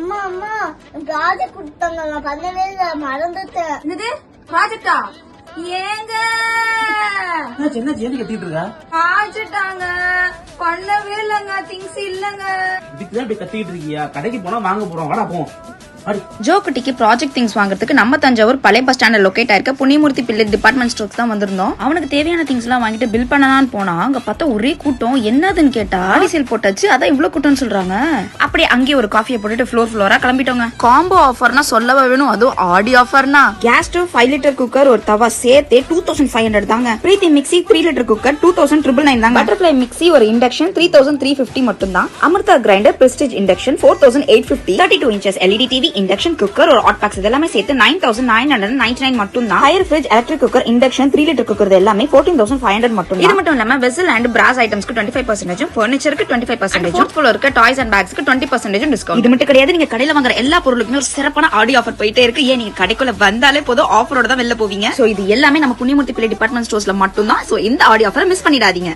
அம்மா அம்மா ப்ராஜெக்ட் கொடுத்தாங்க. நான் பண்ணவே இல்லை மறந்துட்டேன். என்னது? ப்ராஜெக்டா ஏங்க! என்னாச்சு எது கத்திட்டு இருக்கா? ப்ராஜெக்டாங்க பண்ணவே இல்லைங்க திங்ஸ் இல்லைங்க. இதுக்கு தான் இப்படி கத்திட்டு இருக்கியா? கடைக்கு போனா வாங்க போறோம். வாடா போ. ஜோக்குட்டிக்கு ப்ராஜெக்ட் திங்ஸ் வாங்குறதுக்கு நம்ம தஞ்சாவூர் பழைய பஸ் ஸ்டாண்ட்ல லொகேட் ஆயிருக்க புனிமூர்த்தி பிள்ளை டிபார்ட்மெண்ட் ஸ்டோர்ஸ் தான் வந்திருந்தோம். அவனுக்கு தேவையான திங்ஸ் எல்லாம் வாங்கிட்டு பில் பண்ணலாம்னு போனா அங்க பார்த்தா ஒரே கூட்டம். என்னதுன்னு கேட்டா ஆடி சேல் போட்டாச்சு. அதான் இவ்வளவு கூட்டம்னு சொல்றாங்க. அப்படியே அங்கேயே ஒரு காஃபியை போட்டுட்டு ஃப்ளோர் ஃப்ளோரா கிளம்பிட்டோங்க. காம்போ ஆஃபர்னா சொல்லவே வேணும்? அதுவும் Aadi ஆஃபர்னா gas stove five litre cooker ஒரு தவா சேர்த்து டூ தௌசண்ட் ஃபைவ் ஹண்ட்ரட் தாங்க. Preethi mixie three litre cooker two thousand triple nine தாங்க. பட்டர்ஃபிளை மிக்சி ஒரு induction three thousand three fifty மட்டும் தான் Amrita grinder Prestige induction four thousand eight fifty thirty two inches LED TV induction cooker ஒரு hot box இதெல்லாமே சேர்த்து nine thousand nine hundred ninety nine மட்டும் தான் Haier fridge electric cooker induction three litre cooker எல்லாமே fourteen thousand five hundred மட்டும் இது மட்டும் இல்லாம வெசல் அண்ட் பிராஸ் ஐட்டம்ஸ்க்கு டுவெண்ட்டி ஃபைவ் பர்சன்டேஜ் ஃபர்னிச்சருக்கு டுவெண்ட்டி ஃபைவ் பர்சன்டேஜ் ஃபோர்த் இருக்க டாய்ஸ் அண்ட் பேக்ஸ்க்கு டுவெண்ட்டி பர்சன்டேஜ் டிஸ்கவுண்ட் இது மட்டும் கிடையாது நீங்க கடையில வாங்குற எல்லா பொருளுக்குமே ஒரு சிறப்பான ஆடி ஆஃபர் போயிட்டே இருக்கு. ஏன் நீங்க கடைக்குள்ள வந்தாலே போதும் ஆஃபரோட தான் வெளில போவீங்க. சோ இது எல்லாமே நம்ம புண்ணியமூர்த்தி பிள்ளை டிபார்ட்மெண்ட் ஸ்டோர்ஸ்ல மட்டும் தான் சோ இந்த ஆடி ஆஃபர் மிஸ் பண்ணிடாதீங்க.